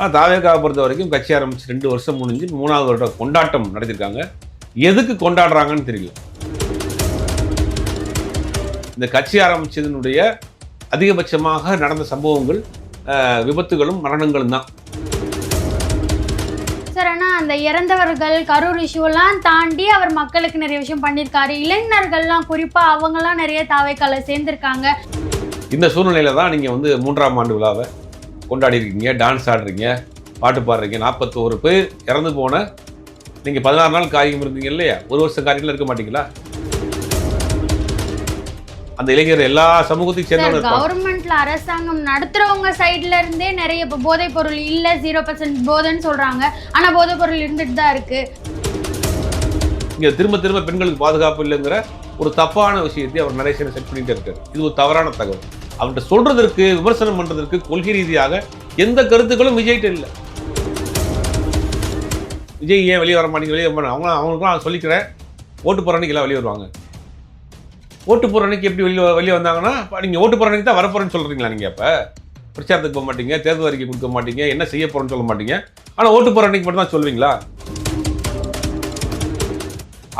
ஆனால் தாவேக்காவை பொறுத்த வரைக்கும் கட்சி ஆரம்பிச்சு ரெண்டு வருஷம் முடிஞ்சு மூணாவது வருட கொண்டாட்டம் நடத்திருக்காங்க. எதுக்கு கொண்டாடுறாங்கன்னு தெரியல. இந்த கட்சி ஆரம்பிச்சதனுடைய அதிகபட்சமாக நடந்த சம்பவங்கள் விபத்துகளும் மரணங்களும் தான். சார் ஆனா அந்த இறந்தவர்கள் கரூர் இஷ்யூலாம் தாண்டி அவர் மக்களுக்கு நிறைய விஷயம் பண்ணியிருக்காரு. இளைஞர்கள்லாம் குறிப்பா அவங்கெல்லாம் நிறைய தாவைக்கால சேர்ந்திருக்காங்க. இந்த சூழ்நிலையில தான் நீங்கள் வந்து மூன்றாம் ஆண்டு விழாவை கொண்டாடி இருக்கீங்க டான்ஸ் ஆடுறீங்க பாட்டு பாடுறீங்க நாற்பத்தோரு பேர் இறந்து போன நீங்கள் பதினாறு நாள் காரியம் இருந்தீங்க இல்லையா? ஒரு வருஷம் காரியத்தில் இருக்க மாட்டீங்களா? அந்த இளைஞர் எல்லா சமூகத்தையும் சார் சேர்ந்தவங்க கவர்மெண்ட்ல அரசாங்கம் நடத்துறவங்க சைடுல இருந்தே நிறைய இப்போ போதைப் பொருள் இல்ல ஜீரோ பர்சன்ட் போதைன்னு சொல்றாங்க. ஆனா போதைப் பொருள் இருந்துட்டு தான் இருக்கு. இங்கே திரும்ப திரும்ப பெண்களுக்கு பாதுகாப்பு இல்லைங்கிற ஒரு தப்பான விஷயத்தை அவர் நரேஷனை செட் பண்ணிட்டே இருக்காரு. இது ஒரு தவறான தகவல். அவர்கிட்ட சொல்றதற்கு விமர்சனம் பண்றதற்கு கொள்கை ரீதியாக எந்த கருத்துக்களும் விஜய்கிட்ட இல்லை. விஜய் ஏன் வெளியே வர மாட்டேங்க வெளியே வர அவங்க அவங்களுக்கும் நான் சொல்லிக்கிறேன். ஓட்டு போகிற அன்றைக்கி எல்லாம் வெளியே வருவாங்க. ஓட்டு போகிற அன்னைக்கு எப்படி வெளியே வெளியே வந்தாங்கன்னா இப்போ நீங்கள் ஓட்டு போகிற அன்னைக்கு தான் வரப்போறேன்னு சொல்கிறீங்களா நீங்கள் இப்போ பிரச்சாரத்துக்கு போக மாட்டீங்க தேர்தல் அறிக்கை கொடுக்க மாட்டீங்க என்ன செய்ய போகிறோன்னு சொல்ல மாட்டீங்க? ஆனால் ஓட்டு போகிற அன்னைக்கு மட்டும் தான் சொல்லுவீங்களா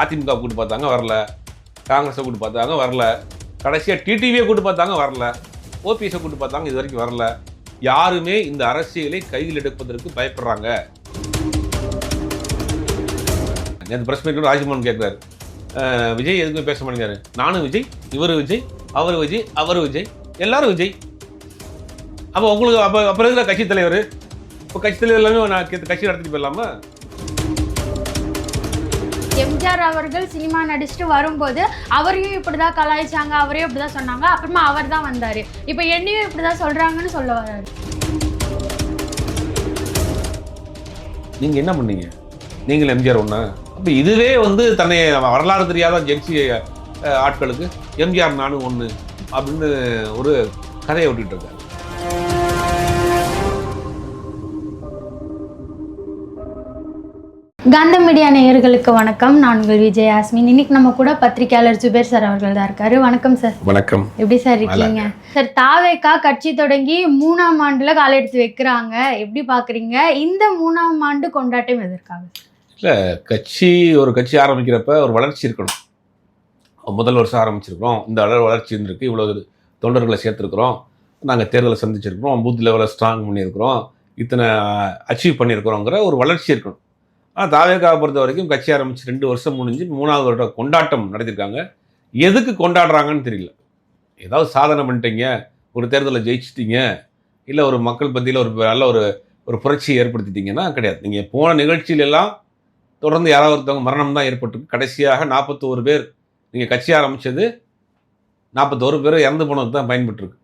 அதிமுக கூட்டு பார்த்தாங்க வரல. காங்கிரஸை கூட்டு பார்த்தாங்க வரல. கடைசியாக டிடிவியை கூட்டு பார்த்தாங்க வரல. ஓபிஎஸை கூட்டு பார்த்தாங்க இது வரைக்கும் வரல. யாருமே இந்த அரசியலை கையில் எடுப்பதற்கு பயப்படுறாங்க. நேற்று பிரஸ் மீட் ராஜ்மோகன் கேட்குறாரு. விஜய் எதுவுமே பேச மாட்டேங்கிறாரு. நானும் விஜய் இவர் விஜய் அவர் விஜய் அவர் விஜய் எல்லாரும் விஜய். அப்போ உங்களுக்கு அப்போ அப்புறம் இருக்கிற கட்சி தலைவர்? இப்போ கட்சி தலைவர் எல்லாமே நான் கட்சி நடத்திட்டு போயிடலாமா? எம்ஜிஆர் அவர்கள் சினிமா நடிச்சுட்டு வரும்போது அவரையும் இப்படிதான் கலாய்ச்சாங்க அவரையும் இப்படிதான் சொன்னாங்க. அப்புறமா அவர் தான் வந்தாரு. இப்போ என்னையும் இப்படிதான் சொல்றாங்கன்னு சொல்ல வராரு. நீங்கள் என்ன பண்ணீங்க? நீங்கள் எம்ஜிஆர் ஒன்று அப்போ இதுவே வந்து தன்னை வரலாறு தெரியாத ஜென்சி ஆட்களுக்கு எம்ஜிஆர் நானும் ஒன்று அப்படின்னு ஒரு கதையை விட்டுட்டு இருக்காரு. காந்த மீடியா நேயர்களுக்கு வணக்கம். நான் உங்கள் விஜய் யாஸ்மின். இன்னைக்கு நம்ம கூட பத்திரிகையாளர் ஜுபேர் சார் அவர்கள் தான் இருக்காரு. வணக்கம் சார். வணக்கம். எப்படி சார் இருக்கீங்க? சார் தாவேக்கா கட்சி தொடங்கி மூணாம் ஆண்டுல கால் எடுத்து வைக்கிறாங்க. எப்படி பாக்குறீங்க? இந்த மூணாம் ஆண்டு கொண்டாட்டம் எதற்காக? இல்லை கட்சி ஒரு கட்சி ஆரம்பிக்கிறப்ப ஒரு வளர்ச்சி இருக்கணும். முதல் வருஷம் ஆரம்பிச்சிருக்கிறோம். இந்த அளவு வளர்ச்சி இருந்திருக்கு. இவ்வளோ தொண்டர்களை சேர்த்துருக்குறோம். நாங்கள் தேர்தலை சந்திச்சிருக்கிறோம். பூத் லெவலில் ஸ்ட்ராங் பண்ணியிருக்கிறோம். இத்தனை அச்சீவ் பண்ணியிருக்கிறோங்கிற ஒரு வளர்ச்சி இருக்கணும். ஆனால் தாவேகாவை பொறுத்த வரைக்கும் கட்சி ஆரம்பித்து ரெண்டு வருஷம் முடிஞ்சு மூணாவது வருட கொண்டாட்டம் நடத்தியிருக்காங்க எதுக்கு கொண்டாடுறாங்கன்னு தெரியல. ஏதாவது சாதனை பண்ணிட்டீங்க ஒரு தேர்தலில் ஜெயிச்சிட்டிங்க இல்லை ஒரு மக்கள் பத்தியில் ஒரு நல்ல ஒரு ஒரு புரட்சியை ஏற்படுத்திட்டீங்கன்னா கிடையாது. நீங்கள் போன நிகழ்ச்சியில எல்லாம் தொடர்ந்து யாராவது ஒருத்தவங்க மரணம் தான் ஏற்பட்டிருக்கு. கடைசியாக நாற்பத்தோரு பேர் நீங்கள் கட்சி ஆரம்பித்தது நாற்பத்தோரு பேர் இறந்து போனது தான் பயன்பட்டுருக்கு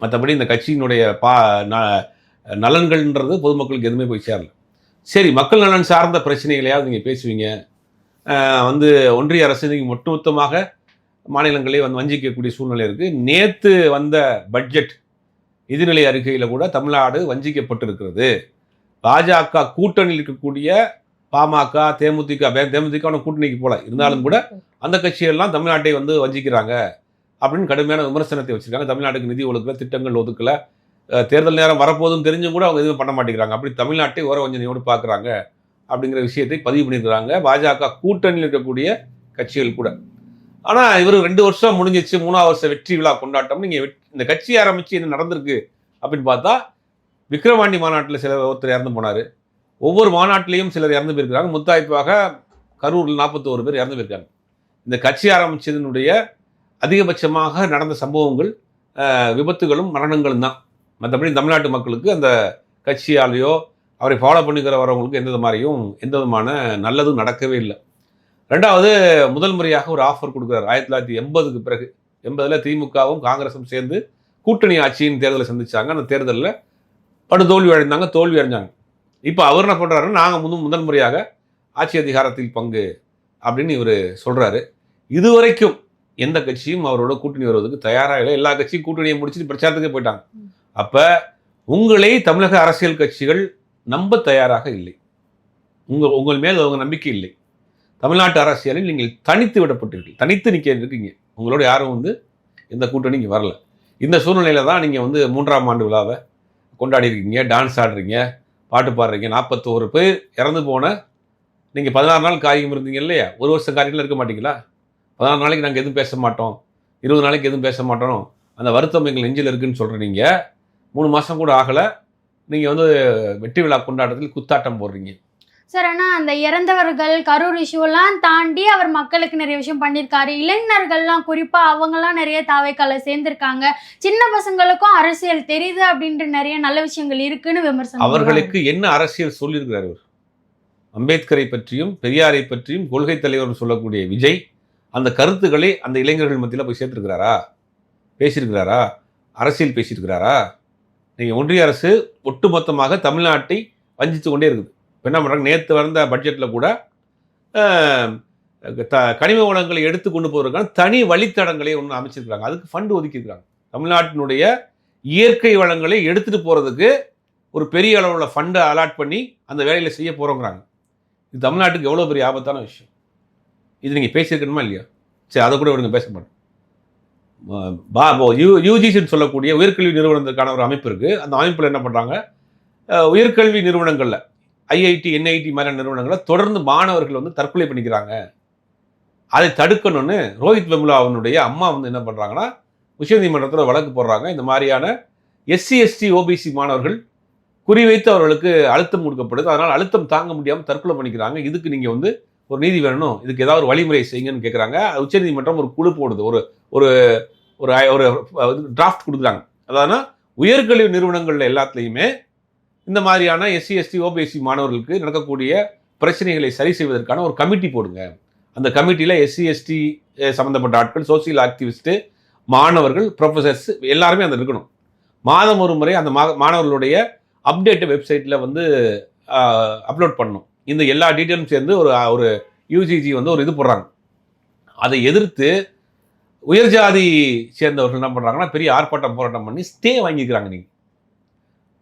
மற்றபடி இந்த கட்சியினுடைய பா ந- நலன்கள்ன்றது பொதுமக்களுக்கு எதுவுமே போய் சேரல. சரி மக்கள் நலன் சார்ந்த பிரச்சனைகளையாவது நீங்கள் பேசுவீங்க. வந்து ஒன்றிய அரசு நீங்கள் ஒட்டுமொத்தமாக மாநிலங்களே வந்து வஞ்சிக்கக்கூடிய சூழ்நிலை இருக்குது நேற்று வந்த பட்ஜெட் எதிர்நிலை அறிக்கையில் கூட தமிழ்நாடு வஞ்சிக்கப்பட்டிருக்கிறது. பாஜக கூட்டணியில் இருக்கக்கூடிய பாமக தேமுதிக வே- தேமுதிக கூட்டணிக்கு போல. இருந்தாலும் கூட அந்த கட்சியெல்லாம் தமிழ்நாட்டை வந்து வஞ்சிக்கிறாங்க அப்படின்னு கடுமையான விமர்சனத்தை வச்சுருக்காங்க. தமிழ்நாட்டுக்கு நிதி ஒதுக்கல திட்டங்கள் ஒதுக்கலை. தேர்தல் நேரம் வரப்போதும் தெரிஞ்சும் கூட அவங்க எதுவும் பண்ண மாட்டேங்கிறாங்க. அப்படி தமிழ்நாட்டை ஓர வஞ்சனையோடு பார்க்குறாங்க அப்படிங்கிற விஷயத்தை பதிவு பண்ணியிருக்கிறாங்க. பாஜக கூட்டணியில் இருக்கக்கூடிய கட்சிகள் கூட. ஆனால் இவர் ரெண்டு வருஷம் முடிஞ்சிச்சு மூணாவது வருஷம் வெற்றி விழா கொண்டாட்டம். நீங்கள் இந்த கட்சி ஆரம்பித்து என்ன நடந்திருக்கு அப்படின்னு பார்த்தா விக்ரவாண்டி மாநாட்டில் சில ஒருத்தர் இறந்து போனார். ஒவ்வொரு மாநாட்டிலையும் சிலர் இறந்து போயிருக்கிறாங்க. முத்தாய்ப்பாக கரூரில் நாற்பத்தோரு பேர் இறந்து போயிருக்காங்க. இந்த கட்சி ஆரம்பிச்சதனுடைய அதிகபட்சமாக நடந்த சம்பவங்கள் விபத்துகளும் மரணங்களும் தான். மற்றபடி தமிழ்நாட்டு மக்களுக்கு அந்த கட்சியாலேயோ அவரை ஃபாலோ பண்ணிக்கிற வரவங்களுக்கு எந்த மாதிரியும் எந்த விதமான நல்லதும் நடக்கவே இல்லை. ரெண்டாவது முதல் முறையாக ஒரு ஆஃபர் கொடுக்குறாரு. ஆயிரத்தி தொள்ளாயிரத்தி எண்பதுக்கு பிறகு எண்பதில் திமுகவும் காங்கிரஸும் சேர்ந்து கூட்டணி ஆட்சியின் தேர்தலை சந்திச்சாங்க. அந்த தேர்தலில் படு தோல்வி அடைந்தாங்க தோல்வி அடைஞ்சாங்க. இப்போ அவர் என்ன பண்ணுறாருன்னா நாங்கள் முத முதல் முறையாக ஆட்சி அதிகாரத்தில் பங்கு அப்படின்னு இவர் சொல்கிறாரு இதுவரைக்கும் எந்த கட்சியும் அவரோட கூட்டணி வருவதற்கு தயாராக இல்லை. எல்லா கட்சியும் கூட்டணியை முடிச்சுட்டு பிரச்சாரத்துக்கே போயிட்டாங்க. அப்போ உங்களை தமிழக அரசியல் கட்சிகள் நம்ப தயாராக இல்லை. உங்கள் உங்கள் மேல் அவங்க நம்பிக்கை இல்லை. தமிழ்நாட்டு அரசியலில் நீங்கள் தனித்து விடப்பட்டீர்கள் தனித்து நிற்க இருக்கீங்க உங்களோட யாரும் வந்து எந்த இங்கே வரல. இந்த சூழ்நிலையில் தான் நீங்கள் வந்து மூன்றாம் ஆண்டு விழாவை கொண்டாடி இருக்கீங்க டான்ஸ் ஆடுறீங்க பாட்டு பாடுறீங்க. நாற்பத்தோரு பேர் இறந்து போன நீங்கள் பதினாறு நாள் காரியம் இருந்தீங்க இல்லையா? ஒரு வருஷம் காரியத்தில் இருக்க மாட்டீங்களா? பதினாறு நாளைக்கு நாங்கள் எதுவும் பேச மாட்டோம் இருபது நாளைக்கு எதுவும் பேச மாட்டோம். அந்த வருத்தம் எங்கள் நெஞ்சில் இருக்குன்னு சொல்கிற நீங்கள் மூணு மாதம் கூட ஆகலை. நீங்கள் வந்து வெற்றி விழா கொண்டாட்டத்தில் குத்தாட்டம் போடுறீங்க. சார் ஆனா அந்த இறந்தவர்கள் கரூர் இஷ்யூலாம் தாண்டி அவர் மக்களுக்கு நிறைய விஷயம் பண்ணியிருக்காரு. இளைஞர்கள்லாம் குறிப்பா அவங்கெல்லாம் நிறைய தாவைக்கால சேர்ந்திருக்காங்க. சின்ன பசங்களுக்கும் அரசியல் தெரியுது அப்படின்ற நிறைய நல்ல விஷயங்கள் இருக்குன்னு விமர்சனம் அவர்களுக்கு என்ன அரசியல் சொல்லியிருக்கிறார் அவர் அம்பேத்கரை பற்றியும் பெரியாரை பற்றியும் கொள்கை தலைவர் சொல்லக்கூடிய விஜய் அந்த கருத்துக்களை அந்த இளைஞர்கள் மத்தியில் போய் சேர்த்துருக்கிறாரா? பேசியிருக்கிறாரா? அரசியல் பேசியிருக்கிறாரா? நீங்கள் ஒன்றிய அரசு ஒட்டுமொத்தமாக தமிழ்நாட்டை வஞ்சித்து கொண்டே இருக்குது. இப்போ என்ன பண்ணுறாங்க நேற்று வந்த பட்ஜெட்டில் கூட த கனிம வளங்களை எடுத்து கொண்டு போவதற்கான தனி வழித்தடங்களை ஒன்று அமைச்சிருக்கிறாங்க. அதுக்கு ஃபண்டு ஒதுக்கியிருக்கிறாங்க. தமிழ்நாட்டினுடைய இயற்கை வளங்களை எடுத்துகிட்டு போகிறதுக்கு ஒரு பெரிய அளவில் ஃபண்டை அலாட் பண்ணி அந்த வேலையில் செய்ய போகிறோங்கிறாங்க இது தமிழ்நாட்டுக்கு எவ்வளோ பெரிய ஆபத்தான விஷயம். இது நீங்கள் பேசியிருக்கணுமா இல்லையா? சரி அதை கூட விடுங்க பேச மாட்டேன் யூ யூஜிசின்னு சொல்லக்கூடிய உயர்கல்வி நிறுவனத்துக்கான ஒரு அமைப்பு இருக்குது அந்த அமைப்பில் என்ன பண்ணுறாங்க உயர்கல்வி நிறுவனங்களில் ஐஐடி என்ஐடி மாதிரியான நிறுவனங்களை தொடர்ந்து மாணவர்கள் வந்து தற்கொலை பண்ணிக்கிறாங்க. அதை தடுக்கணும்னு ரோஹித் வெமுலா அவனுடைய அம்மா வந்து என்ன பண்ணுறாங்கன்னா உச்சநீதிமன்றத்தில் வழக்கு போடுறாங்க. இந்த மாதிரியான எஸ்சி எஸ்டி ஓபிசி மாணவர்கள் குறிவைத்து அவர்களுக்கு அழுத்தம் கொடுக்கப்படுது. அதனால் அழுத்தம் தாங்க முடியாமல் தற்கொலை பண்ணிக்கிறாங்க. இதுக்கு நீங்கள் வந்து ஒரு நீதி வேணும். இதுக்கு ஏதாவது ஒரு வழிமுறை செய்யுங்கன்னு கேட்குறாங்க உச்சநீதிமன்றம் ஒரு குழு போடுது. ஒரு ஒரு ஒரு ஒரு டிராஃப்ட் கொடுக்குறாங்க. அதாவது உயர்கல்வி நிறுவனங்கள் எல்லாத்துலேயுமே இந்த மாதிரியான எஸ்சி எஸ்டி ஓபிஎஸ்சி மாணவர்களுக்கு நடக்கக்கூடிய பிரச்சனைகளை சரி செய்வதற்கான ஒரு கமிட்டி போடுங்க. அந்த கமிட்டியில் எஸ்சி எஸ்டி சம்மந்தப்பட்ட ஆட்கள் சோசியல் ஆக்டிவிஸ்ட்டு மாணவர்கள் ப்ரொஃபஸர்ஸ் எல்லாருமே அந்த இருக்கணும். மாதம் ஒரு முறை அந்த மா மாணவர்களுடைய அப்டேட்டு வெப்சைட்டில் வந்து அப்லோட் பண்ணணும். இந்த எல்லா டீட்டெயிலும் சேர்ந்து ஒரு ஒரு யூஜிஜி வந்து ஒரு இது போடுறாங்க. அதை எதிர்த்து உயர் ஜாதி சேர்ந்தவர்கள் என்ன பண்ணுறாங்கன்னா பெரிய ஆர்ப்பாட்டம் போராட்டம் பண்ணி ஸ்டே வாங்கிக்கிறாங்க நீங்கள்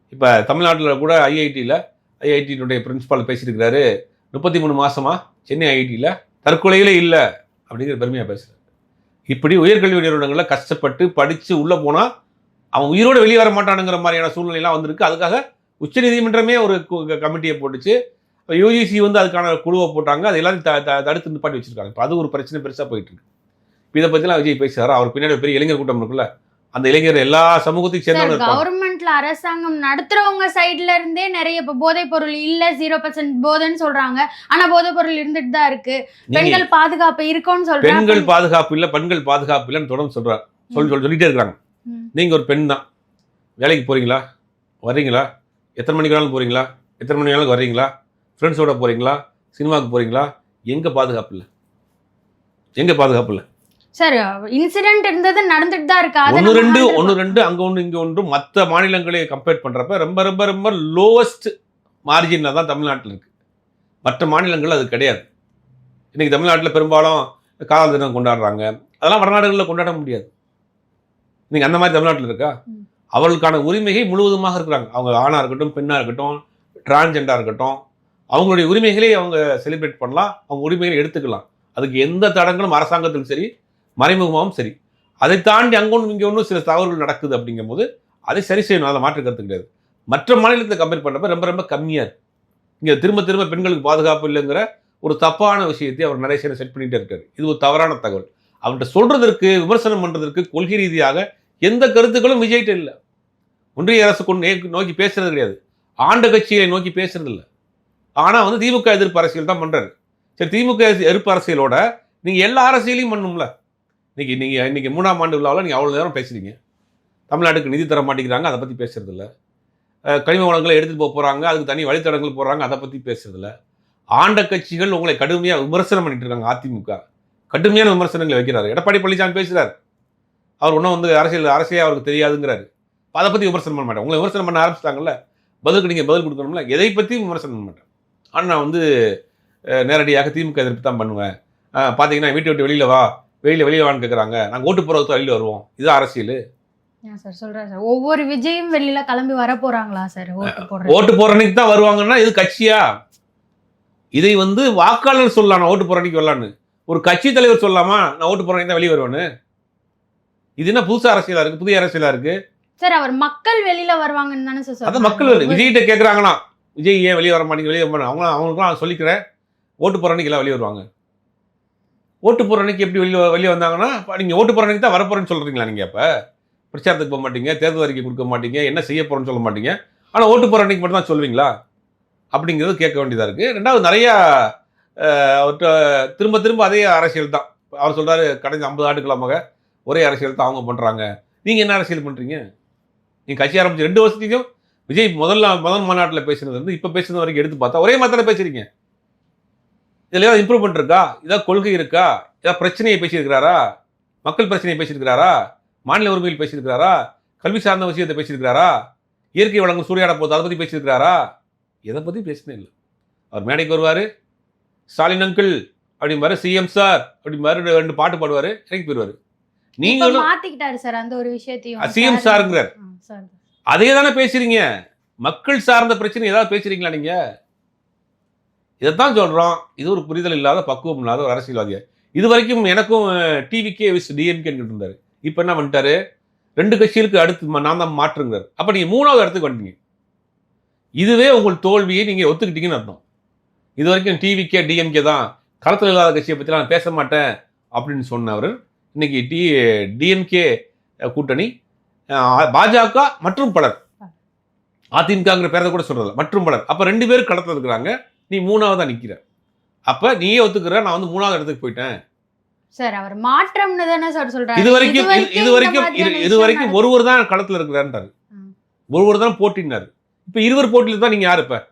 இப்போ தமிழ்நாட்டில் கூட ஐஐடியில் ஐஐடியினுடைய பிரின்சிபால் பேசியிருக்கிறாரு முப்பத்தி மூணு மாதமாக சென்னை ஐஐடியில் தற்கொலைகளே இல்லை அப்படிங்கிற பெருமையாக பேசுகிறார் இப்படி உயர்கல்வி நிறுவனங்களில் கஷ்டப்பட்டு படித்து உள்ளே போனால் அவன் உயிரோடு வெளியே வர மாட்டானுங்கிற மாதிரியான சூழ்நிலைலாம் வந்திருக்கு. அதுக்காக உச்சநீதிமன்றமே ஒரு கமிட்டியை போட்டுச்சு. யூஜிசி வந்து அதுக்கான குழுவை போட்டாங்க. அது எல்லாத்தையும் த- தடுத்து நிப்பாட்டி வச்சுருக்காங்க. இப்போ அது ஒரு பிரச்சனை பெருசாக போயிட்டுருக்கு இதை பற்றிலாம் விஜய் பேசுறாரு. அவர் பின்னாடி பெரிய இளைஞர் கூட்டம் இருக்குல்ல அந்த இளைஞர் எல்லா சமூகத்தையும் சார் சேர்ந்தவங்க கவர்மெண்ட்ல அரசாங்கம் நடத்துறவங்க சைடுல இருந்தே நிறைய இப்ப போதைப் பொருள் இல்ல ஜீரோ பர்சன்ட் போதைன்னு சொல்றாங்க. ஆனா போதைப் பொருள் இருந்துட்டு தான் இருக்கு. பெண்கள் பாதுகாப்பு இருக்கும்னு சொல்றாங்க பெண்கள் பாதுகாப்பு இல்லை பெண்கள் பாதுகாப்பு இல்லைன்னு தொடர்ந்து சொல்றாரு. சொல்லி சொல்லி சொல்லிட்டே இருக்காங்க. ம். நீங்க ஒரு பெண் தான் வேலைக்கு போறீங்களா? வர்றீங்களா? எத்தனை மணிக்கு வேணாலும் போறீங்களா? எத்தனை மணி வேணாலும் வர்றீங்களா? ஃப்ரெண்ட்ஸோட போறீங்களா? சினிமாவுக்கு போறீங்களா? எங்க பாதுகாப்பு இல்லை? எங்க பாதுகாப்பு இல்லை? சார் இன்சிடென்ட் இருந்தது நடந்துட்டு தான் இருக்கு. ஒன்று ரெண்டு ஒன்று ரெண்டு அங்க ஒன்று இங்க ஒன்று மற்ற மாநிலங்களை கம்பேர் பண்றப்ப ரொம்ப ரொம்ப ரொம்ப லோவஸ்ட் மார்ஜினில் தான் தமிழ்நாட்டில் இருக்கு. மற்ற மாநிலங்கள் அது கிடையாது. இன்னைக்கு தமிழ்நாட்டில் பெரும்பாலும் காதல் தினம் கொண்டாடுறாங்க. அதெல்லாம் வடநாடுகளில் கொண்டாட முடியாது. நீங்க அந்த மாதிரி தமிழ்நாட்டில் இருக்கா. அவர்களுக்கான உரிமையை முழுவதுமாக இருக்கிறாங்க. அவங்க ஆணா இருக்கட்டும் பெண்ணா இருக்கட்டும் டிரான்ஜெண்டா இருக்கட்டும் அவங்களுடைய உரிமைகளை அவங்க செலிப்ரேட் பண்ணலாம். அவங்க உரிமைகளை எடுத்துக்கலாம். அதுக்கு எந்த தடங்களும் அரசாங்கத்திலும் சரி மறைமுகமாகவும் சரி. அதை தாண்டி அங்கொன்று இங்கே ஒன்றும் சில தகவல்கள் நடக்குது அப்படிங்கும்போது அதை சரி செய்யணும். அதை மாற்று கருத்து கிடையாது. மற்ற மாநிலத்தை கம்பேர் பண்ணுறப்ப ரொம்ப ரொம்ப கம்மியாக இருக்குது இங்கே திரும்ப திரும்ப பெண்களுக்கு பாதுகாப்பு இல்லைங்கிற ஒரு தப்பான விஷயத்தை அவர் நிறைய செட் பண்ணிகிட்டே இருக்காரு. இது ஒரு தவறான தகவல். அவர்கிட்ட சொல்கிறதற்கு விமர்சனம் பண்ணுறதற்கு கொள்கை ரீதியாக எந்த கருத்துக்களும் விஜய்கிட்ட இல்லை. ஒன்றிய அரசு கொண்டு நே- நோக்கி பேசுறது கிடையாது. ஆண்ட கட்சியை நோக்கி பேசுறது இல்லை. ஆனால் வந்து திமுக எதிர்ப்பு அரசியல் தான் பண்ணுறாரு சரி திமுக எதிர்ப்பு அரசியலோட நீங்கள் எல்லா அரசியலையும் பண்ணும்ல. இன்றைக்கி நீங்கள் இன்னைக்கு மூணாம் ஆண்டு விழாவில் நீங்கள் அவ்வளோ நேரம் பேசுறீங்க. தமிழ்நாட்டுக்கு நிதி தர மாட்டேங்கிறாங்க அதை பற்றி பேசுகிறதில்ல கனிம வளங்களை எடுத்துகிட்டு போக போகிறாங்க அதுக்கு தனி வழித்தடங்கள் போகிறாங்க அதை பற்றி பேசுகிறதில்ல ஆண்ட கட்சிகள் உங்களை கடுமையாக விமர்சனம் பண்ணிட்டு இருக்காங்க அதிமுக. கடுமையான விமர்சனங்களை வைக்கிறார். எடப்பாடி பழனிசாமி பேசுகிறார் அவர் ஒன்றும் வந்து அரசியல் அரசியல் அவருக்கு தெரியாதுங்கிறாரு. அதை பற்றி விமர்சனம் பண்ண மாட்டேன் உங்களை விமர்சனம் பண்ண ஆரம்பிச்சிட்டாங்கல்ல? பதிலுக்கு நீங்கள் பதில் கொடுக்கணும்ல? எதை பற்றியும் விமர்சனம் பண்ண மாட்டேன் ஆனால் நான் வந்து நேரடியாக திமுக எதிர்ப்பு தான் பண்ணுவேன். பார்த்தீங்கன்னா வீட்டை விட்டு வெளியில வா. வெளியில வெளியே வான்னு கேட்குறாங்க நாங்கள் ஓட்டு போகிறதுக்கு வெளியில் வருவோம். இது அரசியல். சார் சொல்றேன் சார்? ஒவ்வொரு விஜயும் வெளியில கிளம்பி வர போறாங்களா சார்? ஓட்டு போற அன்னைக்கு தான் வருவாங்கன்னா இது கட்சியா? இதை வந்து வாக்காளர் சொல்லலாம் ஓட்டு போற அன்னைக்கு வரலான்னு ஒரு கட்சி தலைவர் சொல்லலாமா? நான் ஓட்டு அன்னைக்கு தான் வெளியே வருவேன்னு. இது என்ன புதுசு அரசியலா இருக்கு? புதிய அரசியலா இருக்கு? சார் அவர் மக்கள் வெளியில வருவாங்கன்னு தானே சார் அதான். மக்கள் விஜய்கிட்ட கேட்குறாங்களாம் விஜய் ஏன் வெளியே வர மாட்டேங்க வெளியே வர மாட்டேங்க அவங்க அவங்களுக்குலாம் சொல்லிக்கிறேன். ஓட்டு போகிற அன்னைக்கு எல்லாம் வெளியே வருவாங்க. ஓட்டு போகிற அன்னைக்கு எப்படி வெளியே வெளியே வந்தாங்கன்னா நீங்கள் ஓட்டு போகிற அன்னைக்கு தான் வரப்போறேன்னு சொல்கிறீங்களா நீங்கள் இப்போ பிரச்சாரத்துக்கு போக மாட்டீங்க தேர்தல் அறிக்கை கொடுக்க மாட்டீங்க என்ன செய்ய போகிறேன்னு சொல்ல மாட்டீங்க. ஆனால் ஓட்டு போகிற அன்னைக்கு மட்டும் தான் சொல்லுவீங்களா அப்படிங்கிறது கேட்க வேண்டியதாக இருக்குது ரெண்டாவது நிறையா அவர்கிட்ட திரும்ப திரும்ப அதே அரசியல் தான். அவர் சொல்கிறாரு கடைஞ்ச ஐம்பது ஆண்டுகளாக ஒரே அரசியல் தான் அவங்க பண்ணுறாங்க நீங்கள் என்ன அரசியல் பண்ணுறீங்க நீங்கள் கட்சி ஆரம்பிச்சு ரெண்டு வருஷத்துக்கும் விஜய் முதல்ல முதல் மாநாட்டில் பேசுனது இருந்து இப்போ பேசுனது வரைக்கும் எடுத்து பார்த்தா ஒரே மாதிரி பேசுகிறீங்க இதில் ஏதாவது இம்ப்ரூவ்மெண்ட் இருக்கா? ஏதாவது கொள்கை இருக்கா? ஏதாவது பிரச்சனையை பேசியிருக்கிறாரா? மக்கள் பிரச்சனையை பேசியிருக்கிறாரா? மாநில உரிமையில் பேசியிருக்கிறாரா? கல்வி சார்ந்த விஷயத்தை பேசியிருக்கிறாரா? இயற்கை வளங்கள் சூறையாட போகுது அதை பற்றி பேசியிருக்கிறாரா? எதை பற்றி பேசினே இல்லை. அவர் மேடைக்கு வருவார். ஸ்டாலின் அங்கிள் அப்படிம்பாரு சிஎம் சார் அப்படிம்பாரு ரெண்டு- பாட்டு பாடுவார் இறங்கி போயிடுவார் நீங்களும் மாத்திக்கிட்டாரு சார் அந்த ஒரு விஷயத்தையும். சிஎம் சாருங்கிறார் அதே தானே பேசுறீங்க? மக்கள் சார்ந்த பிரச்சனை ஏதாவது பேசுறீங்களா நீங்க? இதைத்தான் சொல்றோம் இது ஒரு புரிதல் இல்லாத பக்குவம் இல்லாத ஒரு அரசியல்வாதியா. இது வரைக்கும் எனக்கும் டிவிக்கே விஸ் டிஎம்கே இருந்தாரு இப்போ என்ன பண்ணிட்டாரு? ரெண்டு கட்சிகளுக்கு அடுத்து நான் தான் மாற்றுங்கிறார். அப்ப நீங்க மூணாவது இடத்துக்கு வந்துட்டீங்க. இதுவே உங்கள் தோல்வியை நீங்க ஒத்துக்கிட்டீங்கன்னு அர்த்தம். இது வரைக்கும் டிவிக்கே டிஎம்கே தான் களத்தில் இல்லாத கட்சியை பற்றி நான் பேச மாட்டேன் அப்படின்னு சொன்னவர் இன்னைக்கு டி டிஎம்கே கூட்டணி பாஜக மற்றும் பலர். அதிமுகங்கிற பேரதை கூட சொல்றதில்ல மற்றும் பலர். அப்ப ரெண்டு பேரும் களத்துல இருக்கிறாங்க. நீ மூணாவதா நிக்கிற. அப்ப நீயே ஒத்துக்கிற நான் வந்து மூணாவது இடத்துக்கு போயிட்டேன். சார் அவர் மாற்றம்னு தானே சார் சொல்றாரு. இது வரைக்கும் இது- வரைக்கும் இது- வரைக்கும். ஒருவர் தான் களத்துல இருக்கிறாருன்றாரு. ம். ஒருவர் தான் போட்டினாரு இப்ப இருவர் போட்டியில தான் நீங்க யாரு இப்ப?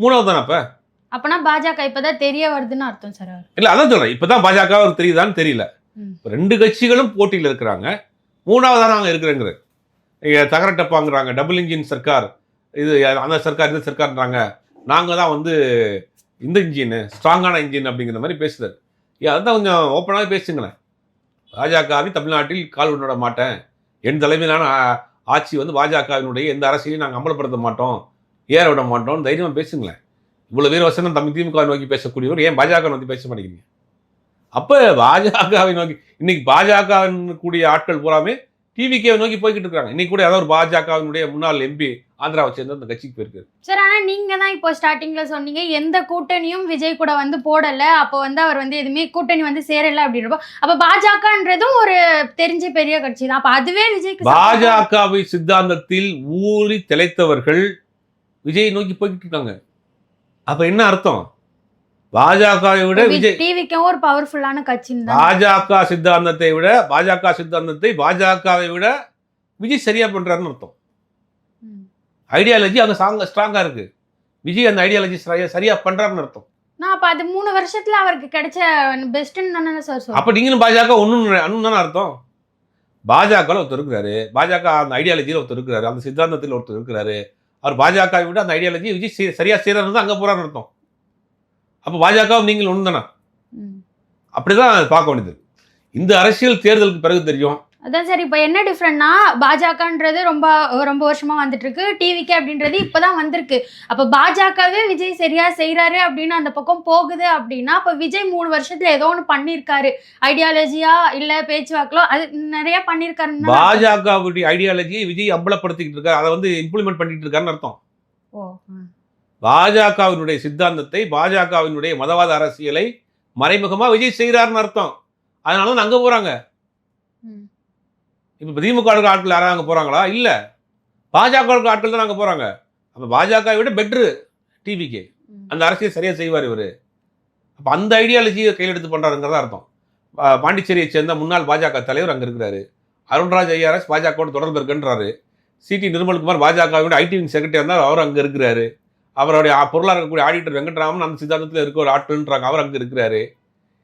மூணாவது தானே அப்ப அப்பனா பாஜக இப்பதான் தெரிய வருதுன்னு அர்த்தம் சார் இல்ல அதான் சொல்றேன். இப்பதான் பாஜக அவருக்கு தெரியுதான்னு தெரியல. இப்ப ரெண்டு கட்சிகளும் போட்டியில இருக்கிறாங்க. மூணாவதா நாங்க தகர டப்பாங்கிறாங்க டபுள் இன்ஜின் சர்க்கார். இது அந்த சர்க்கார் இந்த சர்க்கார்ன்றாங்க. நாங்கள் தான் வந்து இந்த இன்ஜின் ஸ்ட்ராங்கான இன்ஜின் அப்படிங்கிற மாதிரி பேசுறாரு ஏன் கொஞ்சம் ஓப்பனாகவே பேசுங்களேன். பாஜகவை தமிழ்நாட்டில் கால் விட மாட்டேன். என் தலைமையிலான ஆட்சி வந்து பாஜகவினுடைய எந்த அரசியலையும் நாங்கள் அமல்படுத்த மாட்டோம். ஏற விட மாட்டோம் தைரியமாக பேசுங்களேன். இவ்வளோ வீர வசனம் தமிழ் திமுக நோக்கி பேசக்கூடியவர் ஏன் பாஜக நோக்கி பேச மாட்டேங்கிறீங்க? அப்போ பாஜகவை நோக்கி இன்னைக்கு பாஜக கூடிய ஆட்கள் பூராமே டிவிகே நோக்கி போய்கிட்டு இருக்காங்க இன்னைக்கு கூட ஏதாவது ஒரு பாஜகவினுடைய முன்னாள் எம்பி ஆந்திராவை சேர்ந்த அந்த கட்சிக்கு போயிருக்கு சார் ஆனா நீங்க தான் இப்போ ஸ்டார்டிங்ல சொன்னீங்க. எந்த கூட்டணியும் விஜய் கூட வந்து போடல. அப்போ வந்து அவர் வந்து எதுவுமே கூட்டணி வந்து சேரல அப்படின்றப்போ அப்ப பாஜகன்றதும் ஒரு தெரிஞ்ச பெரிய கட்சி தான். அப்ப அதுவே ஆ- பாஜகவை சித்தாந்தத்தில் ஊறி திளைத்தவர்கள் விஜய் நோக்கி போய்கிட்டு இருக்காங்க. அப்ப என்ன அர்த்தம்? பாஜகவை விட விஜய் டிவிக்கும் ஒரு பவர்ஃபுல்லான தான் பாஜக சித்தாந்தத்தை விட பாஜக சித்தாந்தத்தை பாஜகவை விட விஜய் சரியா பண்றாருன்னு அர்த்தம். ஐடியாலஜி அங்க சாங்க ஸ்ட்ராங்கா இருக்கு. விஜய் அந்த ஐடியாலஜி சரியா பண்றாருன்னு அர்த்தம். நான் அப்ப அது மூணு வருஷத்துல அவருக்கு கிடைச்ச பெஸ்ட்னு தானே சார் அப்ப நீங்களும் பாஜக ஒன்றும் அண்ணு தானே அர்த்தம்? பாஜகவில் ஒருத்தர் இருக்கிறாரு. பாஜக அந்த ஐடியாலஜியில் ஒருத்தர் இருக்கிறாரு. அந்த சித்தாந்தத்தில் ஒருத்தர் இருக்கிறாரு. அவர் பாஜகவை விட அந்த ஐடியாலஜி விஜய் சரி- சரியா செய்யறது அங்கே போறாருன்னு அர்த்தம். அப்போ பாஜகவும் நீங்கள் ஒன்று தானே. அப்படிதான் பார்க்க வேண்டியது. இந்த அரசியல் தேர்தலுக்கு பிறகு தெரியும். அதான் சார் இப்போ என்ன டிஃப்ரெண்ட்னா பாஜகன்றது ரொம்ப ரொம்ப வருஷமா வந்துட்டு இருக்கு டிவிக்கு அப்படின்றது இப்பதான் வந்திருக்கு. அப்ப பாஜகவே விஜய் சரியா செய்றாரு அப்படின்னு அந்த பக்கம் போகுது அப்படின்னா அப்ப விஜய் மூணு வருஷத்துல ஏதோ ஒன்று பண்ணியிருக்காரு. ஐடியாலஜியா இல்ல பேச்சுவாக்கலோ அது நிறைய பண்ணியிருக்காருன்னு பாஜகவுடைய ஐடியாலஜியை விஜய் அம்பலப்படுத்திக்கிட்டு இருக்காரு. அதை வந்து இம்ப்ளிமெண்ட் பண்ணிட்டு இருக்காருன்னு அர்த்தம். ஓ. பாஜகவினுடைய சித்தாந்தத்தை பாஜகவினுடைய மதவாத அரசியலை மறைமுகமா விஜய் செய்கிறாருன்னு அர்த்தம். அதனால தான் அங்கே போறாங்க. ம். இப்போ திமுக ஆட்கள் யாராவது அங்கே போகிறாங்களா இல்லை. பாஜக ஆட்கள் தான் அங்கே போகிறாங்க அப்போ பாஜக விட பெட்ரு டிவிக்கு. அந்த அரசியல் சரியாக செய்வார் இவர். அப்போ அந்த ஐடியாலஜியை கையில் எடுத்து பண்ணுறாருங்கிறதா அர்த்தம். பாண்டிச்சேரியை சேர்ந்த முன்னாள் பாஜக தலைவர் அங்கே இருக்கிறாரு. அருண்ராஜ் ஐஆர்எஸ் பாஜகவோட தொடர்பு இருக்குன்றாரு. சிடி நிர்மல்குமார் பாஜகவோட ஐடி விங் செக்ரட்டரி இருந்தால் அவர் அங்கே இருக்கிறாரு. அவருடைய பொருளாக இருக்கக்கூடிய ஆடிட்டர் வெங்கட்ராமன் அந்த சித்தாந்தத்தில் இருக்க ஒரு ஆட்கள்ன்றாங்க. அவர் அங்கே இருக்கிறாரு.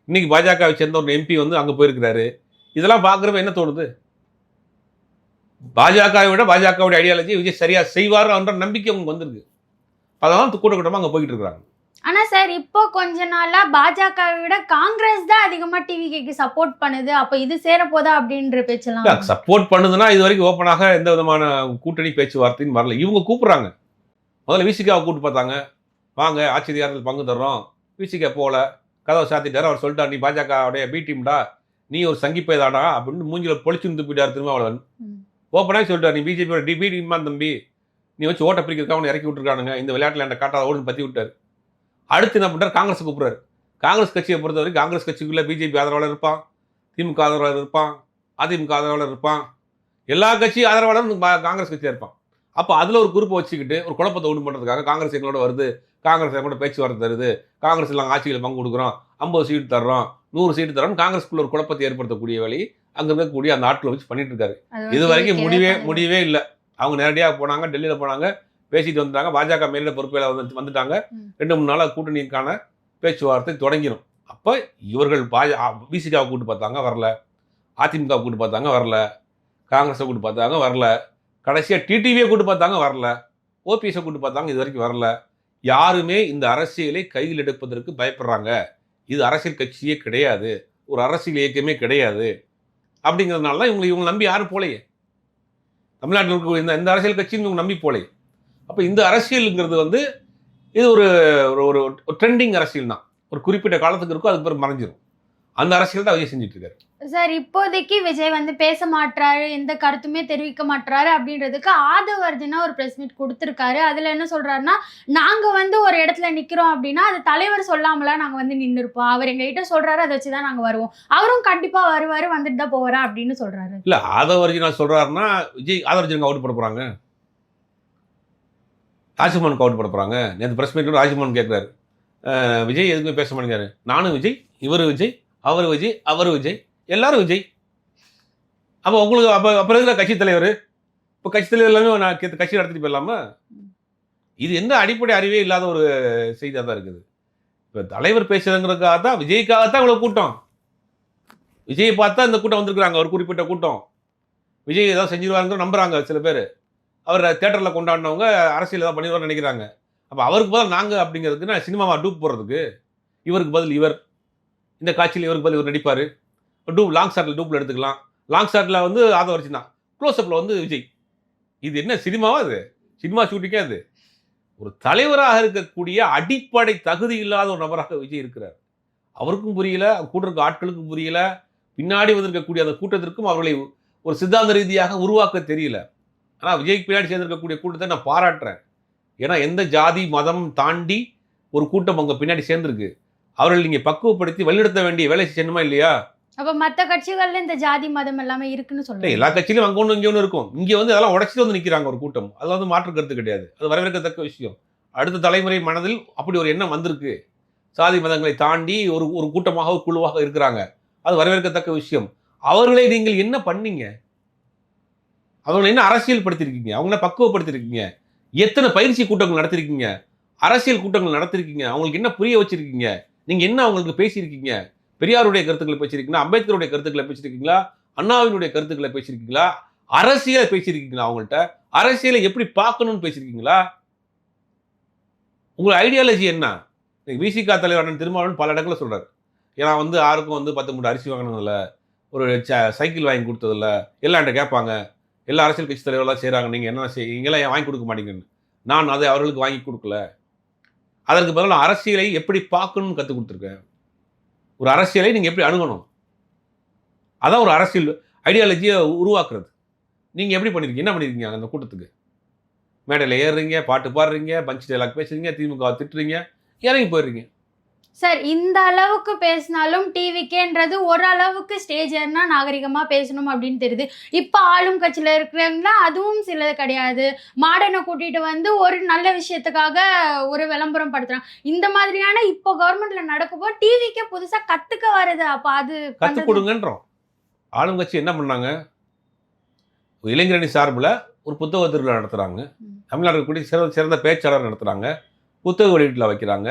இன்னைக்கு பாஜகவை சேர்ந்த ஒரு எம்பி வந்து அங்கே போயிருக்கிறாரு. இதெல்லாம் பார்க்குறப்ப என்ன தோணுது? பாஜகவை விட பாஜகவுடைய ஐடியாலஜி விஜய் சரியா செய்வார் என்ற நம்பிக்கை அவங்க வந்திருக்கு. அதெல்லாம் கூட்ட கூட்டமாக அங்கே போய்கிட்டு இருக்கிறாங்க. ஆனா சார் இப்போ கொஞ்ச நாளா பாஜகவை விட காங்கிரஸ் தான் அதிகமா டிவிக்கு சப்போர்ட் பண்ணுது. அப்ப இது சேர போதா அப்படின்ற பேச்செல்லாம் சப்போர்ட் பண்ணுதுன்னா இது வரைக்கும் ஓப்பனாக எந்த விதமான கூட்டணி பேச்சுவார்த்தையும் வரல. இவங்க கூப்பிடுறாங்க. முதல்ல விசிகாவை கூப்பிட்டு பார்த்தாங்க. வாங்க ஆட்சி அதிகாரத்தில் பங்கு தர்றோம். விசிகா போல கதவை சாத்திட்டாரு. அவர் சொல்லிட்டார் நீ பாஜகவுடைய பி டீம்டா நீ ஒரு சங்கிப்பேதாடா அப்படின்னு மூஞ்சில பொழிச்சு வந்து போயிட்டார் திருமாவளவன். ஓப்பனாக சொல்லிட்டார் நீ பிஜேபியோட டி பி டீமா தம்பி? நீ வச்சு ஓட்ட பிரிக்கிறதுக்கு அவனை இறக்கி விட்டுருக்கானுங்க. இந்த விளையாட்டில் என்கிட்ட காட்டாத ஓடுன்னு பற்றி விட்டார். அடுத்து என்ன பண்ணுறாரு காங்கிரஸ் கூப்பிட்றாரு. காங்கிரஸ் கட்சியை பொறுத்தவரை காங்கிரஸ் கட்சிக்குள்ளே பிஜேபி ஆதரவாளர் இருப்பான். திமுக ஆதரவாளர் இருப்பான். அதிமுக ஆதரவாளர் இருப்பான். எல்லா கட்சி ஆதரவாளரும் காங்கிரஸ் கட்சியாக இருப்பான். அப்போ அதில் ஒரு குரூப்பை வச்சுக்கிட்டு ஒரு குழப்பத்தை உண்டு பண்ணுறதுக்காக காங்கிரஸ் எங்களோட வருது. காங்கிரஸ் எங்களோட பேச்சுவார்த்தை தருது. காங்கிரஸ் எல்லாம் ஆட்சியில் பங்கு கொடுக்குறோம். ஐம்பது சீட்டு தர்றோம். நூறு சீட்டு தரோம் காங்கிரஸ்குள்ள ஒரு குழப்பத்தை ஏற்படுத்தக்கூடிய வேலையை அங்கே இருக்கக்கூடிய அந்த ஆட்களை வச்சு பண்ணிட்டு இருக்காரு. இது வரைக்கும் முடிவே. முடிவே இல்லை. அவங்க நேரடியாக போனாங்க டெல்லியில் போனாங்க பேசிட்டு வந்துட்டாங்க. பாஜக மேலிட பொறுப்பில் வந்து வந்துட்டாங்க. ரெண்டு மூணு நாளாக கூட்டணிக்கான பேச்சுவார்த்தை தொடங்கிடும் அப்போ இவர்கள் பாஜ பிசிகாவை கூட்டு பார்த்தாங்க வரல. அதிமுக கூட்டு பார்த்தாங்க வரல. காங்கிரஸை கூட்டு பார்த்தாங்க வரல. கடைசியாக டிடிவியை கூட்டு பார்த்தாங்க வரல. ஓபிஎஸை கூட்டு பார்த்தாங்க இது வரைக்கும் வரல. யாருமே இந்த அரசியலை கையில் எடுப்பதற்கு பயப்படுறாங்க. இது அரசியல் கட்சியே கிடையாது. ஒரு அரசியல் இயக்கமே கிடையாது. அப்படிங்கிறதுனால தான் இவங்களை இவங்க நம்பி யாரும் போலையே. தமிழ்நாட்டில் இருக்க இந்த இந்த அரசியல் கட்சின்னு இவங்க நம்பி போலையே. அப்போ இந்த அரசியலுங்கிறது வந்து இது ஒரு ஒரு ஒரு ட்ரெண்டிங் அரசியல் தான். ஒரு குறிப்பிட்ட காலத்துக்கு இருக்கும் அதுக்கு பிறகு மறைஞ்சிரும். அந்த அரசியல் தான் விஜய் செஞ்சுட்டு இருக்காரு. சார் இப்போதைக்கு விஜய் வந்து பேச மாட்டாரு எந்த கருத்துமே தெரிவிக்க மாட்றாரு அப்படின்றதுக்கு ஆதவர்ஜனா ஒரு பிரஸ் மீட் கொடுத்துருக்காரு. அதில் என்ன சொல்கிறாருன்னா நாங்கள் வந்து ஒரு இடத்துல நிற்கிறோம் அப்படின்னா அது தலைவர் சொல்லாமலாம் நாங்கள் வந்து நின்று இருப்போம் அவர் எங்ககிட்ட சொல்கிறாரு அதை வச்சு தான் நாங்கள் வருவோம். அவரும் கண்டிப்பாக வருவார் வந்துட்டு தான் போகிறா அப்படின்னு சொல்கிறாரு இல்லை ஆதவர்ஜுனா சொல்கிறாருன்னா விஜய் ஆதவர்ஜினுக்கு அவுட் போட போகிறாங்க ராஜ்மோகனுக்கு அவுட் போட போகிறாங்க நேற்று பிரஸ் மீட்டில் ராஜ்மோகன் கேட்குறாரு விஜய் எதுக்குமே பேச மாட்டேங்கிறாரு. நானும் விஜய் இவர் விஜய் அவர் விஜய் அவர் விஜய். எல்லாரும் விஜய். அப்போ உங்களுக்கு அப்போ அப்புறம் இருக்கிற கட்சி தலைவர் இப்போ கட்சி தலைவர் எல்லாமே நான் கட்சி நடத்திட்டு போயிடலாமா? இது எந்த அடிப்படை அறிவே இல்லாத ஒரு செய்தியாக தான் இருக்குது. இப்போ தலைவர் பேசுறதுங்கிறதுக்காக தான் விஜய்க்காக தான் இவ்வளோ கூட்டம். விஜயை பார்த்தா இந்த கூட்டம் வந்திருக்கிறாங்க ஒரு குறிப்பிட்ட கூட்டம். விஜய் ஏதாவது செஞ்சிருவாருங்கிற நம்புறாங்க சில பேர். அவர் தேட்டரில் கொண்டாடினவங்க அரசியல் ஏதாவது பண்ணிடுவார்னு நினைக்கிறாங்க. அப்போ அவருக்கு பதில் நாங்கள் அப்படிங்கிறதுக்கு நான் சினிமாவை டூப் போடுறதுக்கு இவருக்கு பதில் இவர். இந்த காட்சியில் இவருக்கு பதில் இவர் நடிப்பார். டூப் லாங் ஷாட்டில் டூப்பில் எடுத்துக்கலாம். லாங் ஷாட்டில் வந்து ஆதவர்ச்சி தான். க்ளோஸ்அப்பில் வந்து விஜய். இது என்ன சினிமாவா அது? சினிமா ஷூட்டிங்கே அது ஒரு தலைவராக இருக்கக்கூடிய அடிப்படை தகுதி இல்லாத ஒரு நபராக விஜய் இருக்கிறார். அவருக்கும் புரியல கூட இருக்க ஆட்களுக்கும் புரியல. பின்னாடி வந்திருக்கக்கூடிய அந்த கூட்டத்திற்கும் அவர்களை ஒரு சித்தாந்த ரீதியாக உருவாக்க தெரியல. ஆனால் விஜய்க்கு பின்னாடி சேர்ந்திருக்கக்கூடிய கூட்டத்தை நான் பாராட்டுறேன். ஏன்னா எந்த ஜாதி மதம் தாண்டி ஒரு கூட்டம் அங்கே பின்னாடி சேர்ந்துருக்கு. அவர்கள் நீங்கள் பக்குவப்படுத்தி வழிநடத்த வேண்டிய வேலை செய்யணுமா இல்லையா? அப்ப மத்த கட்சிகள்ல இந்த ஜாதி மதம் எல்லாமே இருக்குன்னு சொல்லுங்க எல்லா கட்சியிலும் அங்கே ஒன்று இங்கே ஒன்று இருக்கும். இங்கே வந்து அதெல்லாம் உடச்சிட்டு வந்து நிற்கிறாங்க ஒரு கூட்டம். அது வந்து மாற்று கருத்து கிடையாது. அது வரவேற்கத்தக்க விஷயம். அடுத்த தலைமுறை மனதில் அப்படி ஒரு எண்ணம் வந்திருக்கு. சாதி மதங்களை தாண்டி ஒரு ஒரு கூட்டமாக ஒரு குழுவாக இருக்கிறாங்க. அது வரவேற்கத்தக்க விஷயம். அவர்களை நீங்கள் என்ன பண்ணீங்க? அவங்களை என்ன அரசியல் படுத்திருக்கீங்க அவங்கள பக்குவப்படுத்திருக்கீங்க எத்தனை பயிற்சி கூட்டங்கள் நடத்திருக்கீங்க அரசியல் கூட்டங்கள் நடத்திருக்கீங்க அவங்களுக்கு என்ன புரிய வச்சிருக்கீங்க? நீங்க என்ன அவங்களுக்கு பேசியிருக்கீங்க? பெரியாருடைய கருத்துக்களை பேசியிருக்கீங்களா? அம்பேத்கருடைய கருத்துக்களை பேசியிருக்கீங்களா? அண்ணாவினுடைய கருத்துக்களை பேசியிருக்கீங்களா? அரசியலை பேசியிருக்கீங்களா அவங்கள்ட்ட? அரசியலை எப்படி பார்க்கணும்னு பேசியிருக்கீங்களா? உங்கள் ஐடியாலஜி என்ன? விசிகா தலைவர் அண்ணன் திருமாவளவன் பல இடங்களில் சொல்கிறார் ஏன்னா வந்து யாருக்கும் வந்து பத்து மூட்டை அரிசி வாங்கினதில்ல ஒரு ச- சைக்கிள் வாங்கி கொடுத்ததில்ல. எல்லாம் கேட்பாங்க. எல்லா அரசியல் கட்சி தலைவர்களாக செய்கிறாங்க நீங்கள் என்ன செய் நீங்களாம் ஏன் வாங்கி கொடுக்க மாட்டீங்கன்னு. நான் அதை அவர்களுக்கு வாங்கி கொடுக்கல. அதற்கு பதிலாக அரசியலை எப்படி பார்க்கணும்னு கற்றுக் கொடுத்துருக்கேன். ஒரு அரசியலை நீங்கள் எப்படி அணுகணும்? அதான் ஒரு அரசியல் ஐடியாலஜியை உருவாக்குறது. நீங்கள் எப்படி பண்ணிருக்கீங்க? என்ன பண்ணிருக்கீங்க அந்த கூட்டத்துக்கு? மேடையில் ஏறுறீங்க பாட்டு பாடுறீங்க பஞ்ச் டைலாக் பேசுறீங்க திமுக திட்டுறீங்க இறங்கி போயிடுறீங்க. சார் இந்த அளவுக்கு பேசினாலும் டிவிக்கேன்றது ஒரு அளவுக்கு ஸ்டேஜ் ஏறினா நாகரிகமா பேசணும் அப்படின்னு தெரியுது. இப்ப ஆளும் கட்சியில இருக்கிறவங்களா அதுவும் சிலது கிடையாது. மாடனை கூட்டிட்டு வந்து ஒரு நல்ல விஷயத்துக்காக ஒரு விளம்பரம் படுத்துறாங்க இந்த மாதிரியான இப்போ கவர்மெண்ட்ல நடக்கும்போது டிவிக்கே புதுசா கத்துக்க வருது. அப்ப அது கற்றுக் கொடுங்கன்றோம் ஆளுங்கட்சி என்ன பண்ணாங்க? இளைஞரணி சார்பில் ஒரு புத்தக திருவிழா நடத்துகிறாங்க. தமிழ்நாடு கூடிய சிறந்த சிறந்த பேச்சாளர் நடத்துகிறாங்க புத்தக வெளியீட்டில் வைக்கிறாங்க.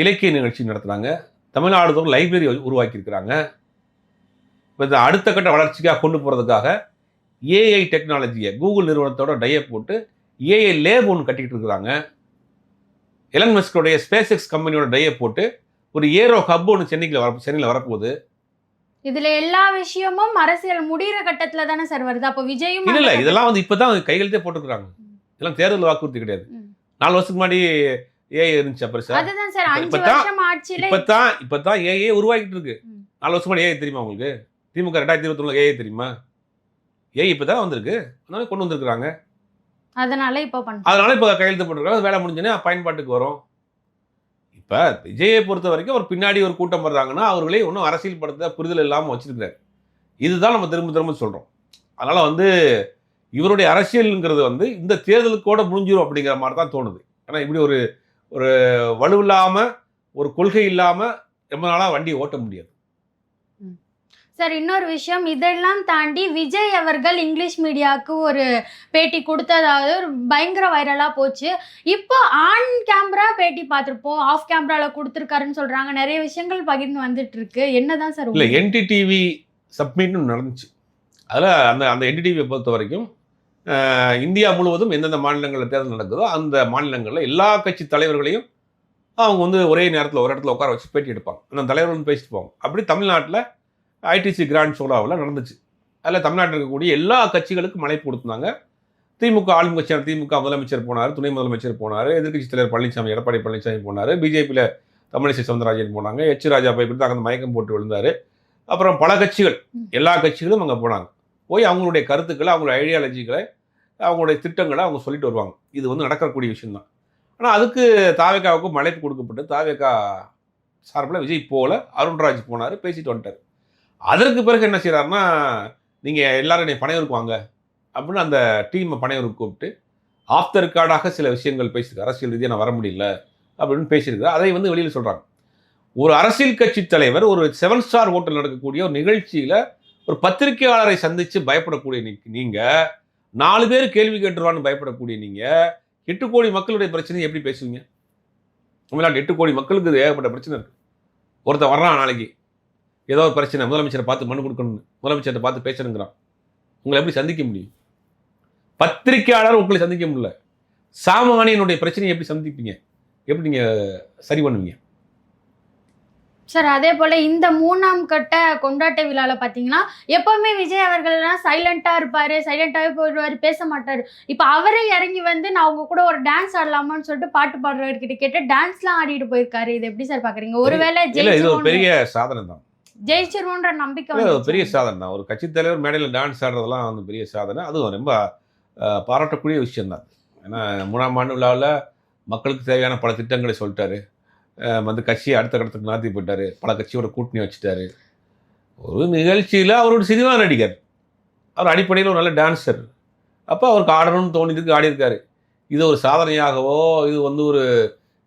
இலக்கிய நிகழ்ச்சி நடத்துகிறாங்க தமிழ்நாடு தோறும் லைப்ரரி உருவாக்கியிருக்கிறாங்க. இப்போ இந்த அடுத்த கட்ட வளர்ச்சிக்காக கொண்டு போகிறதுக்காக ஏஐ டெக்னாலஜியை கூகுள் நிறுவனத்தோட டைய போட்டு ஏஐ லேப் ஒன்று கட்டிக்கிட்டு இருக்கிறாங்க. எலன் மஸ்கோடைய ஸ்பேஸ் எக்ஸ் கம்பெனியோட டைய போட்டு ஒரு ஏரோ ஹப் ஒன்று சென்னையில் வர சென்னையில் வரப்போகுது. இதுல எல்லா விஷயமும் அரசியல் முடிகிற கட்டத்துல தானே சார் வருது. அப்ப விஜயும் இல்ல இதெல்லாம் வந்து இப்பதான் கையெழுத்தே போட்டுருக்காங்க இதெல்லாம் தேர்தல் வாக்குறுதி கிடையாது. நாலு வருஷத்துக்கு முன்னாடி ஏஐ இருந்துச்சு அப்ப சார் அதுதான் சார் அஞ்சு வருஷம் ஆட்சியில இப்பதான் இப்பதான் ஏஐ உருவாக்கிட்டு இருக்கு. நாலு வருஷம் ஏஐ தெரியுமா உங்களுக்கு? திமுக ரெண்டாயிரத்தி இருபத்தி ஏஐ தெரியுமா? ஏஐ இப்பதான் வந்திருக்கு. அதனால கொண்டு வந்திருக்கிறாங்க. அதனால இப்போ அதனால இப்போ கையெழுத்து போட்டிருக்காங்க. வேலை முடிஞ்சோடனே பயன்பாட்டுக்கு வரும். இப்போ விஜயை பொறுத்த வரைக்கும் ஒரு பின்னாடி ஒரு கூட்டம் வர்றாங்கன்னா அவர்களே இன்னும் அரசியல் படத்தை புரிதல் இல்லாமல் வச்சிருக்கிறார். இதுதான் நம்ம திரும்ப திரும்ப சொல்கிறோம் அதனால வந்து இவருடைய அரசியலுங்கிறது வந்து இந்த தேர்தலுக்கோட முடிஞ்சிரும் அப்படிங்கிற மாதிரி தான் தோணுது. ஏன்னா இப்படி ஒரு ஒரு வலுவில்லாமல் ஒரு கொள்கை இல்லாமல் ரொம்ப நாளாக வண்டி ஓட்ட முடியாது. சார் இன்னொரு விஷயம். இதெல்லாம் தாண்டி விஜய் அவர்கள் இங்கிலீஷ் மீடியாவுக்கு ஒரு பேட்டி கொடுத்ததாவது ஒரு பயங்கர வைரலா போச்சு. இப்போ ஆன் கேமரா பேட்டி பார்த்திருப்போம். ஆஃப் கேமரால கொடுத்துருக்காருன்னு சொல்றாங்க. நிறைய விஷயங்கள் பகிர்ந்து வந்துட்டு இருக்கு என்னதான் சார் இல்லை? என்டிடிவி சப்மிட்னு நடந்துச்சு. அதில் அந்த அந்த என்டிடிவியை பொறுத்த வரைக்கும் இந்தியா முழுவதும் எந்தெந்த மாநிலங்களில் தேர்தல் நடக்குதோ அந்த மாநிலங்களில் எல்லா கட்சி தலைவர்களையும் அவங்க வந்து ஒரே நேரத்தில் ஒரு இடத்துல உட்கார வச்சு பேட்டி எடுப்பாங்க அந்த தலைவர்கள் பேசிட்டு போவாங்க அப்படி தமிழ்நாட்டில் ஐடிசி கிராண்ட் சோலாவில் நடந்துச்சு அதில் தமிழ்நாட்டில் இருக்கக்கூடிய எல்லா கட்சிகளுக்கும் அழைப்பு கொடுத்தாங்க திமுக ஆளுங்கட்சியான திமுக முதலமைச்சர் போனார் துணை முதலமைச்சர் போனார் எதிர்கட்சி தலைவர் பழனிசாமி எடப்பாடி பழனிசாமி போனார் பிஜேபியில் தமிழிசை சவுந்தரராஜன் போனாங்க எச் ராஜா போய் கொடுத்து அங்கே மயக்கம் போட்டு விழுந்தார் அப்புறம் பல கட்சிகள் எல்லா கட்சிகளும் அங்கே போனாங்க போய் அவங்களுடைய கருத்துக்களை அவங்களுடைய ஐடியாலஜிகளை அவங்களுடைய திட்டங்களை அவங்க சொல்லிட்டு வருவாங்க. இது வந்து நடக்கக்கூடிய விஷயம்தான். ஆனால் அதுக்கு தாவேக்காவுக்கும் அழைப்பு கொடுக்கப்பட்டு தாவேக்கா சார்பில் விஜய் போல அருண்ராஜ் போனார் பேசிட்டு வந்துட்டார். அதற்கு பிறகு என்ன செய்கிறாருன்னா நீங்கள் எல்லோரும் என்னை பனையூருக்கு வாங்க அப்படின்னு அந்த டீமை பனையூருக்கு கூப்பிட்டு ஆஃப் சில விஷயங்கள் பேசியிருக்கு அரசியல் ரீதியாக நான் வர முடியல அப்படின்னு பேசியிருக்காரு. அதை வந்து வெளியில் சொல்கிறாங்க ஒரு அரசியல் கட்சி தலைவர் ஒரு செவன் ஸ்டார் ஹோட்டல் நடக்கக்கூடிய ஒரு நிகழ்ச்சியில் ஒரு பத்திரிகையாளரை சந்தித்து பயப்படக்கூடிய நீ- நீங்கள் நாலு பேர் கேள்வி கேட்டுருவான்னு பயப்படக்கூடிய நீங்கள் எட்டு கோடி மக்களுடைய பிரச்சனையை எப்படி பேசுவீங்க? தமிழ்நாட்டு எட்டு கோடி மக்களுக்கு இது ஏகப்பட்ட பிரச்சனை இருக்குது ஒருத்தன் வர்றான் நாளைக்கு. ஏதோ ஒரு பிரச்சனை முதலமைச்சரை பார்த்து மனு கொடுக்கணும்னு முதலமைச்சர்கிட்ட பார்த்து பேசணுங்கிறான். உங்களை எப்படி சந்திக்க முடியும்? பத்திரிகையாளர் உங்களை சந்திக்க முடியல. சாமானியனுடைய பிரச்சனையை எப்படி சந்திப்பீங்க? எப்படி நீங்கள் சரி பண்ணுவீங்க? சார் அதே போல இந்த மூணாம் கட்ட கொண்டாட்ட விழால பாத்தீங்கன்னா எப்பவுமே விஜய் அவர்கள்லாம் சைலண்டா இருப்பாரு சைலண்டாவே போயிடுவாரு பேச மாட்டாரு. இப்போ அவரே இறங்கி வந்து நான் உங்க கூட ஒரு டான்ஸ் ஆடலாமான்னு சொல்லிட்டு பாட்டு பாடுறவர்கிட்ட கேட்டு டான்ஸ்லாம் ஆடிட்டு போயிருக்காரு. இது எப்படி சார் பாக்குறீங்க? ஒருவேளை இல்ல இது ஒரு பெரிய சாதனை தான் ஜெயிச்சிருவோன்ற நம்பிக்கை அது? பெரிய சாதனை தான் ஒரு கட்சித் தலைவர் மேடையில் டான்ஸ் ஆடுறதெல்லாம் வந்து பெரிய சாதனை. அதுவும் ரொம்ப பாராட்டக்கூடிய விஷயம் தான் ஏன்னா மூணாம் ஆண்டு விழாவில் மக்களுக்கு தேவையான பல திட்டங்களை சொல்லிட்டாரு. வந்து கட்சியை அடுத்த கடத்துக்கு நாத்தி போயிட்டாரு. பல கட்சியோட கூட்டணி வச்சுட்டாரு. ஒரு நிகழ்ச்சியில் அவர் ஒரு சினிமா நடிகர். அவர் அடிப்படையில் ஒரு நல்ல டான்ஸர் அப்போ அவருக்கு ஆடணும்னு தோணிதுக்கு ஆடியிருக்காரு. இது ஒரு சாதனையாகவோ இது வந்து ஒரு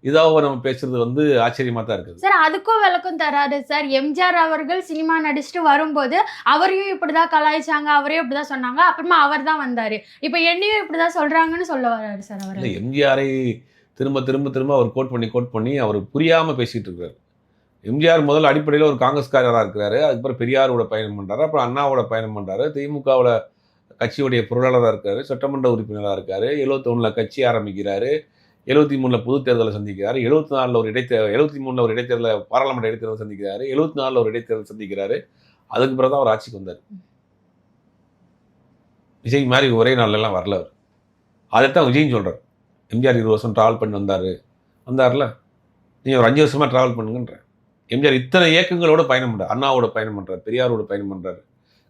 இதாகவோ நம்ம பேசுறது வந்து ஆச்சரியமாக தான் இருக்குது. சார் அதுக்கும் விளக்கம் தராரு சார். எம்ஜிஆர் அவர்கள் சினிமா நடிச்சுட்டு வரும்போது அவரையும் இப்படிதான் கலாய்ச்சாங்க அவரையும் இப்படிதான் சொன்னாங்க. அப்புறமா அவர் தான் வந்தாரு. இப்போ என்னையும் இப்படிதான் சொல்றாங்கன்னு சொல்ல வர்றாரு சார் அவர். எம்ஜிஆரை திரும்ப திரும்ப திரும்ப அவர் கோட் பண்ணி கோட் பண்ணி அவர் புரியாமல் பேசிகிட்டு இருக்கிறார் எம்ஜிஆர் முதல் அடிப்படையில் ஒரு காங்கிரஸ்காரராக இருக்கிறாரு. அதுக்கப்புறம் பெரியாரோட பயணம் பண்ணுறாரு அப்புறம் அண்ணாவோட பயணம் பண்ணுறாரு திமுகவோட கட்சியுடைய பொருளாளராக இருக்காரு. சட்டமன்ற உறுப்பினராக இருக்காரு. எழுபத்தொன்னில் கட்சி ஆரம்பிக்கிறாரு. எழுபத்தி மூணில் பொது தேர்தலை சந்திக்கிறார். எழுபத்தி நாலில் ஒரு இடைத்தே எழுபத்தி மூணில் ஒரு இடைத்தேர்தலை பாராளுமன்ற இடைத்தேர்தல் சந்திக்கிறார். எழுபத்தி நாலில் ஒரு இடைத்தேர்தல் சந்திக்கிறார். அதுக்கு பிறகு தான் அவர் ஆட்சிக்கு வந்தார். விஜய் மாதிரி ஒரே நாள்ல எல்லாம் வரல அவர். அதைத்தான் விஜய்னு சொல்கிறார் எம்ஜிஆர் இருபது வருஷம் ட்ராவல் பண்ணி வந்தார். வந்தார்ல? நீங்கள் ஒரு அஞ்சு வருஷமாக ட்ராவல் பண்ணுங்கன்ற எம்ஜிஆர் இத்தனை இயக்கங்களோட பயணம் பண்ணுறாரு அண்ணாவோட பயணம் பண்ணுறாரு பெரியாரோட பயணம் பண்ணுறாரு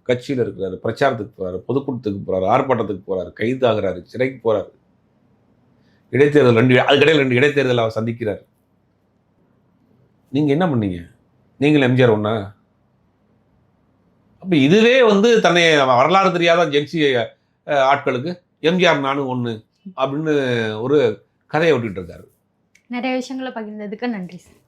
கட்சியில் இருக்கிறாரு பிரச்சாரத்துக்கு போகிறாரு பொதுக்கூட்டத்துக்கு போகிறாரு ஆர்ப்பாட்டத்துக்கு போகிறாரு கைதாகிறாரு சிறைக்கு போகிறாரு இடைத்தேர்தல் ரெண்டு அதுக்கிடையில் ரெண்டு இடைத்தேர்தல் அவர் சந்திக்கிறார். நீங்கள் என்ன பண்ணீங்க? நீங்கள் எம்ஜிஆர் ஒன்றா அப்போ இதுவே வந்து தன்னை வரலாறு தெரியாத ஜென்சி ஆட்களுக்கு. எம்ஜிஆர் நானும் ஒன்று அப்படின்னு ஒரு கதையை விட்டுட்டு இருக்காரு. நிறைய விஷயங்களை பகிர்ந்ததுக்கு நன்றி சார்.